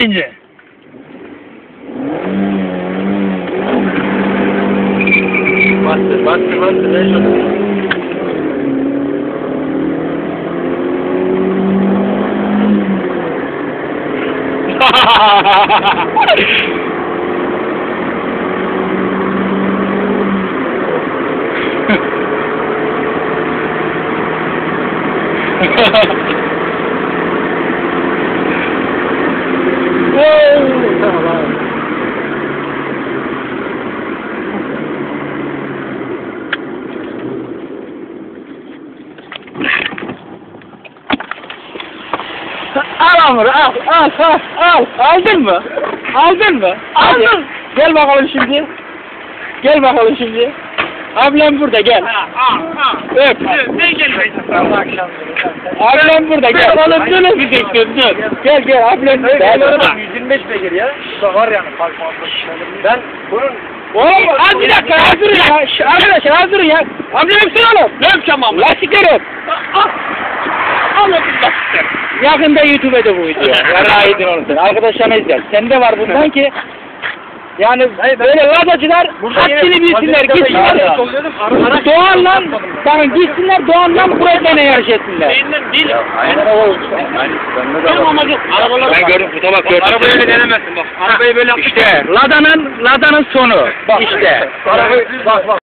İnce. Bastır, bastır, bastır. Ben şunu. Al Amur al al al al. Aldın mı? Aldın mı? Aldın. Gel bakalım şimdi. Gel bakalım şimdi. Ablam burada gel. Öp. Ne? Allah akşam. Ablam burada gel. Oğlum dur öpeceksin dur. Gel gel ablam burada. Ben Gel. bak 125 beygir ya. Bu da var yani. Ben bunun Oğlum az bir dakika az durun ya. Arkadaşlar az durun ya. Ablam öpsün oğlum. Ne öpeceğim abla? Lastikleri öp. Yakında YouTube'da bu video. Yedin onu sen. Arkadaşlarına izler. Sende var bundan ki yani böyle ladacılar haddini bilsinler gitsinler. Doğan'la bakın gitsinler Doğan'la Fred'le yarış etsinler. Beyinden değil. Benim amacım arabalar. Ben gördüm fotoğraf gördüm. Arabayı öyle denemezsin bak. Arabayı böyle İşte Lada'nın Lada'nın sonu. İşte. Arabayı bak bak.